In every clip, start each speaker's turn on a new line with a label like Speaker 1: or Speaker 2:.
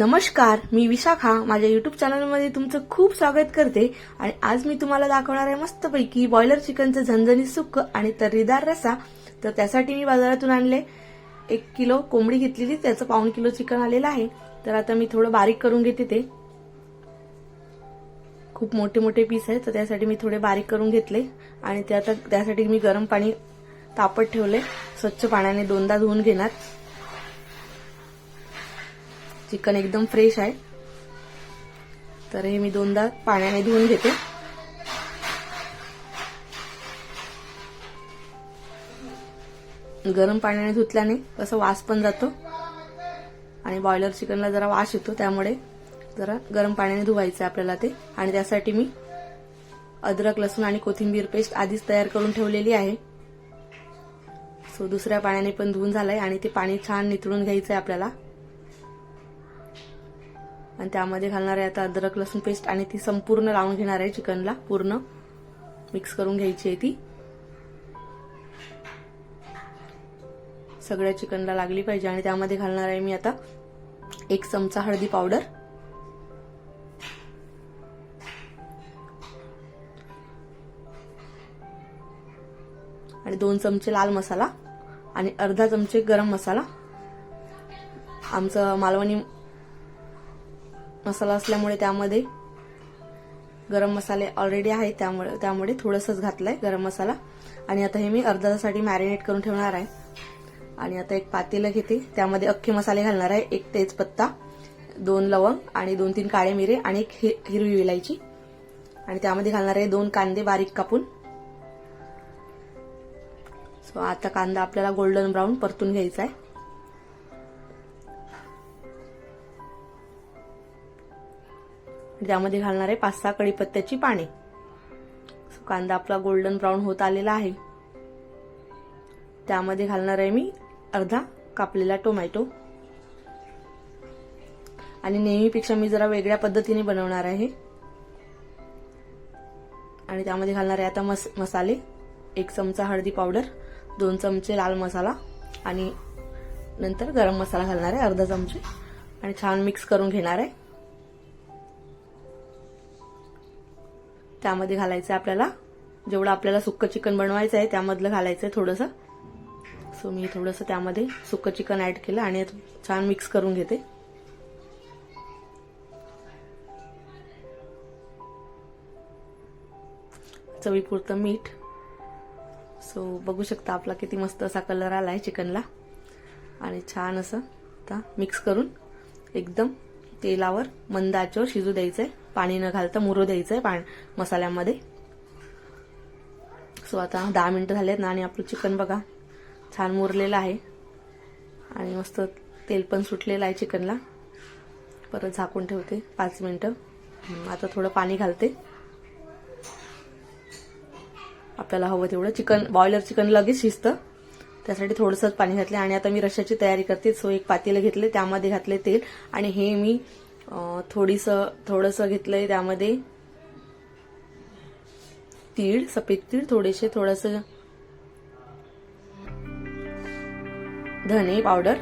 Speaker 1: नमस्कार मी विशाखा. माझ्या युट्यूब चॅनलमध्ये तुमचं खूप स्वागत करते. आणि आज मी तुम्हाला दाखवणार आहे मस्तपैकी बॉयलर चिकनचं झणझणीत सुक्क आणि तर्रीदार रसा तर त्यासाठी मी बाजारातून आणले. एक किलो कोंबडी घेतलेली त्याचं पाऊण किलो चिकन आलेलं आहे. तर आता मी थोडं बारीक करून घेते ते. खूप मोठे मोठे पीस आहेत तर त्यासाठी मी थोडे बारीक करून घेतले. आणि ते आता त्यासाठी मी गरम पाणी तापत ठेवले. स्वच्छ पाण्याने दोनदा धुवून घेणार. चिकन एकदम फ्रेश आहे. तर हे मी दोनदा पाण्याने धुवून घेते. गरम पाण्याने धुतल्याने कसं वास पण जातो. आणि बॉयलर चिकनला जरा वास येतो त्यामुळे जरा गरम पाण्याने धुवायचं आहे आपल्याला ते. आणि त्यासाठी मी अद्रक लसूण आणि कोथिंबीर पेस्ट आधीच तयार करून ठेवलेली आहे. सो दुसऱ्या पाण्याने पण धुवून झालंय आणि ते पाणी छान नितळून घ्यायचं आहे आपल्याला. आणि त्यामध्ये घालणार आहे आता अद्रक लसूण पेस्ट आणि ती संपूर्ण लावून घेणार आहे चिकनला. पूर्ण मिक्स करून घ्यायची आहे ती. सगळ्या चिकनला लागली पाहिजे आणि त्यामध्ये घालणार आहे मी आता एक चमचा हळदी पावडर. आणि दोन चमचे लाल मसाला आणि अर्धा चमचे गरम मसाला. आमचं मालवणी मसाला असल्यामुळे त्यामध्ये गरम मसाले ऑलरेडी आहेत त्यामुळे त्यामुळे थोडंसंच घातलंय गरम मसाला. आणि आता हे मी अर्धा तासाठी मॅरिनेट करून ठेवणार आहे. आणि आता एक पातेलं घेते. त्यामध्ये अख्खे मसाले घालणार आहे. एक तेजपत्ता दोन लवंग आणि दोन तीन काळे मिरे आणि एक हिरवी विलायची. आणि त्यामध्ये घालणार आहे दोन कांदे बारीक कापून. सो आता कांदा आपल्याला गोल्डन ब्राऊन परतून घ्यायचा आहे. त्यामध्ये घालणार आहे पाच सहा कडीपत्त्याची पाने कांदा आपला गोल्डन ब्राऊन होत आलेला आहे. त्यामध्ये घालणार आहे मी अर्धा कापलेला टोमॅटो आणि नेहमीपेक्षा मी जरा वेगळ्या पद्धतीने बनवणार आहे. आणि त्यामध्ये घालणार आहे आता मस मसाले. एक चमचा हळदी पावडर दोन चमचे लाल मसाला आणि नंतर गरम मसाला घालणार आहे अर्धा चमचे. आणि छान मिक्स करून घेणार आहे. त्यामध्ये घालायचं आपल्याला. जेवढं आपल्याला सुक्क चिकन बनवायचं आहे त्यामधलं घालायचं आहे थोडंसं. सो मी थोडंसं त्यामध्ये सुक्क चिकन ऍड केलं आणि छान मिक्स करून घेते. चवीपुरतं मीठ. सो बघू शकता आपला किती मस्त असा कलर आला आहे चिकनला. आणि छान असं आता मिक्स करून एकदम तेलावर मंद आचेवर शिजू द्यायचंय. पाणी न घालता मुरू द्यायचंय पाणी मसाल्यामध्ये. सो आता दहा मिनिटं झालेत ना आणि आपलं चिकन बघा. छान मुरलेलं आहे. आणि मस्त तेल पण सुटलेलं आहे चिकनला. परत झाकून ठेवते पाच मिनिटं. आता थोडं पाणी घालते. आपल्याला हवं तेवढं. चिकन बॉयलर चिकन लगेच शिजतं. त्यासाठी थोडंसंच पाणी घातले आणि आता मी रशाची तयारी करते. सो एक पातेलं घेतले त्यामध्ये घातले तेल. आणि हे मी थोडीस थोडंसं घेतलंय त्यामध्ये तीळ सफेद तीळ थोडेसे थोडस धने पावडर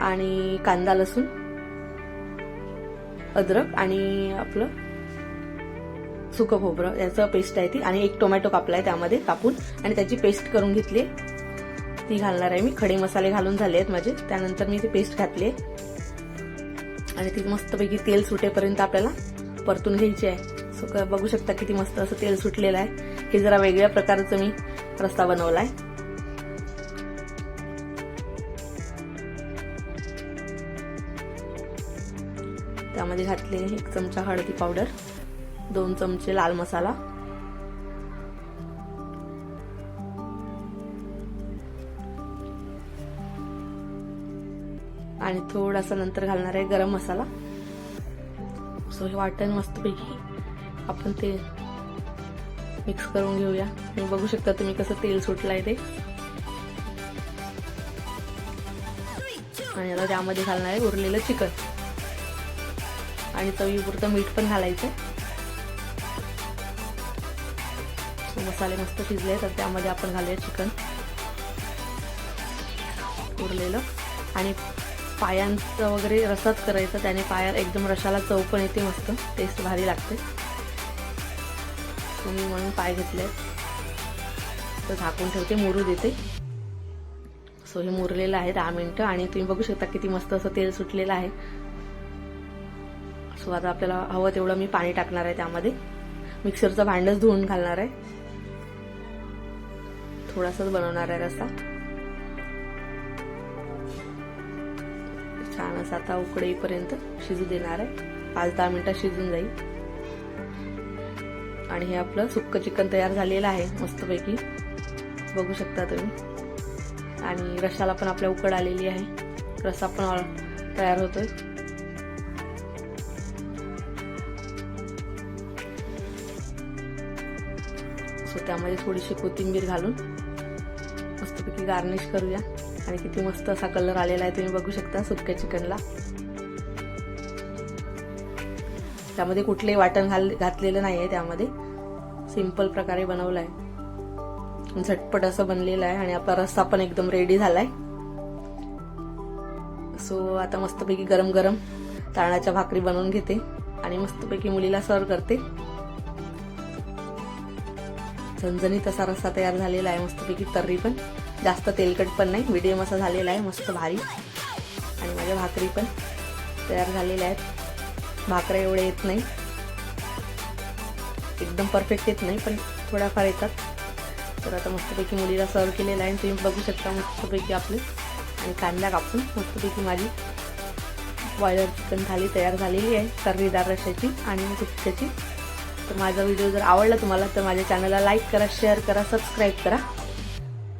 Speaker 1: आणि कांदा लसूण अद्रक आणि आपलं सुकं खोबरं. याचं पेस्ट आहे ती. आणि एक टोमॅटो कापलाय त्यामध्ये कापून. आणि त्याची पेस्ट करून घेतली ती घालणार आहे मी. खडे मसाले घालून झाले आहेत माझे. त्यानंतर मी ते पेस्ट घातली आणि ती मस्तपैकी तेल सुटेपर्यंत आपल्याला परतून घ्यायची आहे. सो बघू शकता किती मस्त असं तेल सुटलेलं आहे. हे जरा वेगळ्या प्रकारचं मी रस्ता बनवलाय. त्यामध्ये घातले एक चमचा हळदी पावडर दोन चमचे लाल मसाला आणि थोडासा नंतर घालणार आहे गरम मसाला. सो हे वाटण मस्तपैकी आपण ते मिक्स करून घेऊया. तुम्ही बघू शकता तुम्ही कसं तेल सुटलंय ते. आणि आता त्यामध्ये घालणार आहे उरलेलं चिकन. आणि चवीपुरतं मीठ पण घालायचं. मसाले मस्त शिजले तर त्यामध्ये आपण घालूया चिकन. उरलेलं. आणि पायांचं वगैरे रसाच करायचं त्याने पाया एकदम रशाला चव पण येते मस्त टेस्ट भारी लागते. तुम्ही मी म्हणून पाय घेतले. तर झाकून ठेवते मुरू देते. सो हे मुरलेलं आहे दहा मिनटं आणि तुम्ही बघू शकता किती मस्त असं तेल सुटलेलं आहे. सो आता आपल्याला हवं तेवढं मी पाणी टाकणार आहे त्यामध्ये. मिक्सरचं भांडच धुवून घालणार आहे. थोडासाच बनवणार आहे रस्ता छान असं आता उकडेपर्यंत शिजू देणार आहे. पाच दहा मिनिटात शिजून जाईल. आणि हे आपलं सुक्क चिकन तयार झालेलं आहे मस्तपैकी. बघू शकता तुम्ही. आणि रशाला पण आपल्या उकड आलेली आहे. रसा पण तयार होतोय. सो त्यामध्ये थोडीशी कोथिंबीर घालून मस्तपैकी गार्निश करूया. आणि किती मस्त असा कलर आलेला आहे तुम्ही बघू शकता सुक्या चिकनला. त्यामध्ये कुठलेही वाटण घाल घातलेलं नाही आहे त्यामध्ये. सिंपल प्रकारे बनवलं आहे झटपट असं बनलेलं आहे आणि आपला रस्सा पण एकदम रेडी झालाय. सो आता मस्तपैकी गरम गरम ताळाच्या भाकरी बनवून घेते आणि मस्तपैकी मुलीला सर्व करते. झणझणीत असा रस्सा तयार झालेला आहे मस्तपैकी तर्री पण. जास्त तेलकट पण नाही मीडियम असा झालेला आहे मस्त भारी. आणि माझ्या भाकरी पण तयार झालेल्या आहेत. भाकऱ्या एवढे येत नाही एकदम परफेक्ट येत नाही पण थोड्याफार येतात. तर आता मस्तपैकी मुलीला सर्व केलेला आहे. तुम्ही बघू शकता मस्तपैकी आपले. आणि कांदा कापून मस्तपैकी माझी बॉयलर चिकन थाली तयार झालेली आहे तर्रीदार रशाची आणि सुक्याची तर माझा व्हिडिओ जर आवडला तुम्हाला तर माझ्या चॅनलला लाईक करा शेअर करा सबस्क्राईब करा.